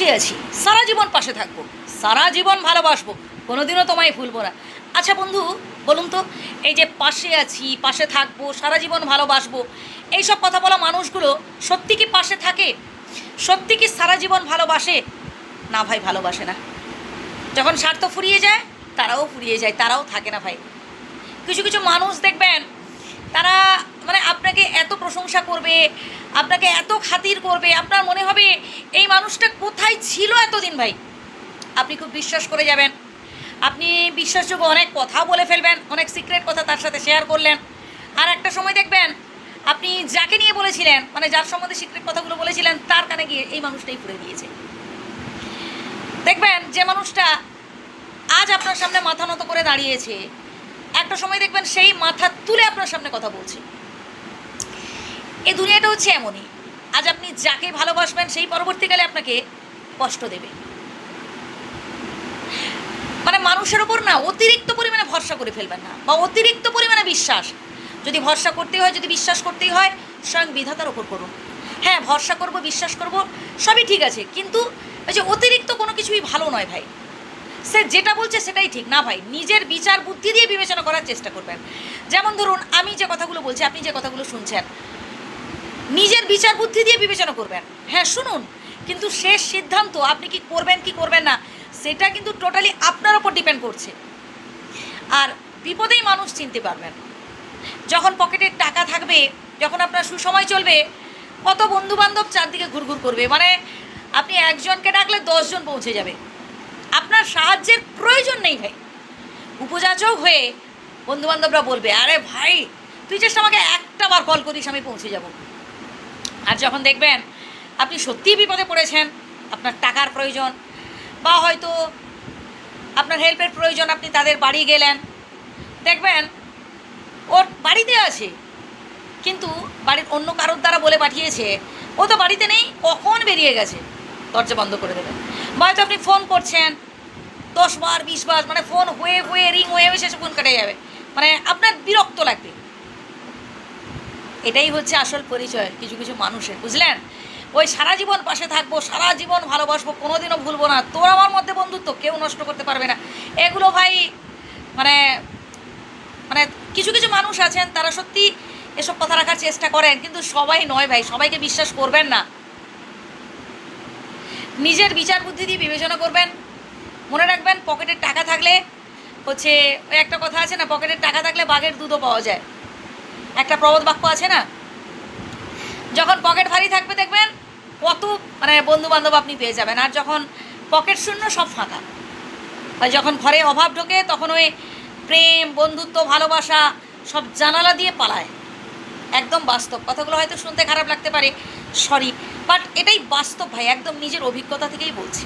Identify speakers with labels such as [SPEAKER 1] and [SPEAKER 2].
[SPEAKER 1] পাশে আছি। সারা জীবন পাশে থাকব। সারা জীবন ভালোবাসবো। কোনোদিনও তোমায় ভুলবো না। আচ্ছা বন্ধু, বলুন তো, এই যে পাশে আছি, পাশে থাকব, সারা জীবন ভালোবাসবো, এইসব কথা বলা মানুষগুলো সত্যি কি পাশে থাকে? সত্যি কি সারা জীবন ভালোবাসে? না ভাই, ভালোবাসে না। যখন স্বার্থ ফুরিয়ে যায়, তারাও ফুরিয়ে যায়, তারাও থাকে না ভাই। কিছু কিছু মানুষ দেখবেন, তারা প্রশংসা করবে, আপনাকে এত খাতির করবে, আপনার মনে হবে এই মানুষটা কোথায় ছিল এতদিন ভাই? আপনি খুব বিশ্বাস করে যাবেন। আপনি বিশ্বাসযোগ্য অনেক কথা বলে ফেলবেন, অনেক সিক্রেট কথা তার সাথে শেয়ার করলেন। আর একটা সময় দেখবেন, আপনি যাকে নিয়ে বলেছিলেন মানে যার সম্বন্ধে সিক্রেট কথাগুলো বলেছিলেন, তার কানে গিয়ে এই মানুষটাই পুড়ে দিয়েছে দেখবেন, যে মানুষটা আজ আপনার সামনে মাথা নত করে দাঁড়িয়েছে, একটা সময় দেখবেন সেই মাথা তুলে আপনার সামনে কথা বলছে। এই দুনিয়াটা হচ্ছে এমনই। আজ আপনি যাকে ভালোবাসবেন, সেই পরবর্তীকালে আপনাকে কষ্ট দেবে। মানে মানুষের ওপর না অতিরিক্ত পরিমাণে ভরসা করে ফেলবেন না, বা অতিরিক্ত পরিমাণে বিশ্বাস। যদি ভরসা করতে হয়, যদি বিশ্বাস করতেই হয়, স্বয়ং বিধাতার ওপর করুন। হ্যাঁ ভরসা করব, বিশ্বাস করব, সবই ঠিক আছে, কিন্তু ওই যে অতিরিক্ত কোনো কিছুই ভালো নয় ভাই। সে যেটা বলছে সেটাই ঠিক না ভাই, নিজের বিচার বুদ্ধি দিয়ে বিবেচনা করার চেষ্টা করবেন। যেমন ধরুন, আমি যে কথাগুলো বলছি, আপনি যে কথাগুলো শুনছেন নিজের বিচার বুদ্ধি দিয়ে বিবেচনা করবেন। হ্যাঁ শুনুন। কিন্তু শেষ সিদ্ধান্ত আপনি কি করবেন কি করবেন না, সেটা কিন্তু টোটালি আপনার ওপর ডিপেন্ড করছে। আর বিপদেই মানুষ চিনতে পারবেন যখন পকেটে টাকা থাকবে, যখন আপনার সুসময় চলবে, কত বন্ধু বান্ধব চারদিকে ঘুরঘুর করবে। মানে আপনি একজনকে ডাকলে দশজন পৌঁছে যাবে। আপনার সাহায্যের প্রয়োজন নেই ভাই। উপযাচক হয়ে বন্ধুবান্ধবরা বলবে, আরে ভাই, তুই জাস্ট আমাকে একটা বার কল করিস, আমি পৌঁছে যাব। আর যখন দেখবেন আপনি সত্যিই বিপদে পড়েছেন, আপনার টাকার প্রয়োজন বা হয়তো আপনার হেল্পের প্রয়োজন, আপনি তাদের বাড়ি গেলেন, দেখবেন ওর বাড়িতে আছে, কিন্তু বাড়ির অন্য কারোর দ্বারা বলে পাঠিয়েছে, ও তো বাড়িতে নেই, কখন বেরিয়ে গেছে? দরজা বন্ধ করে দেবেন। বা হয়তো আপনি ফোন করছেন, দশ বার, বিশ বার মানে ফোন হয়ে হয়ে রিং হয়ে হয়ে, শেষে ফোন কেটে যাবে। মানে আপনার বিরক্ত লাগবে। এটাই হচ্ছে আসল পরিচয় কিছু কিছু মানুষের, বুঝলেন? ওই সারা জীবন পাশে থাকব, সারা জীবন ভালোবাসবো, কোনোদিনও ভুলবো না। তোর আমার মধ্যে বন্ধুত্ব কেউ নষ্ট করতে পারবে না। এগুলো ভাই মানে মানে কিছু কিছু মানুষ আছেন, তারা সত্যি এসব কথা রাখার চেষ্টা করেন, কিন্তু সবাই নয় ভাই, সবাইকে বিশ্বাস করবেন না। নিজের বিচার বুদ্ধি দিয়ে বিবেচনা করবেন, মনে রাখবেন, পকেটের টাকা থাকলে হচ্ছে, ওই একটা কথা আছে না, পকেটের টাকা থাকলে বাঘের দুধও পাওয়া যায়। একটা প্রবাদ বাক্য আছে না? যখন পকেট ভারী থাকবে দেখবেন কত মানে বন্ধু বান্ধব আপনি পেয়ে যাবেন। আর যখন পকেট শূন্য, সব ফাঁকা। আর যখন ঘরে অভাব ঢোকে, তখন ওই প্রেম, বন্ধুত্ব, ভালোবাসা, সব জানালা দিয়ে পালায়। একদম বাস্তব। কথাগুলো হয়তো শুনতে খারাপ লাগতে পারে সরি বাট এটাই বাস্তব ভাই, একদম নিজের অভিজ্ঞতা থেকেই বলছি।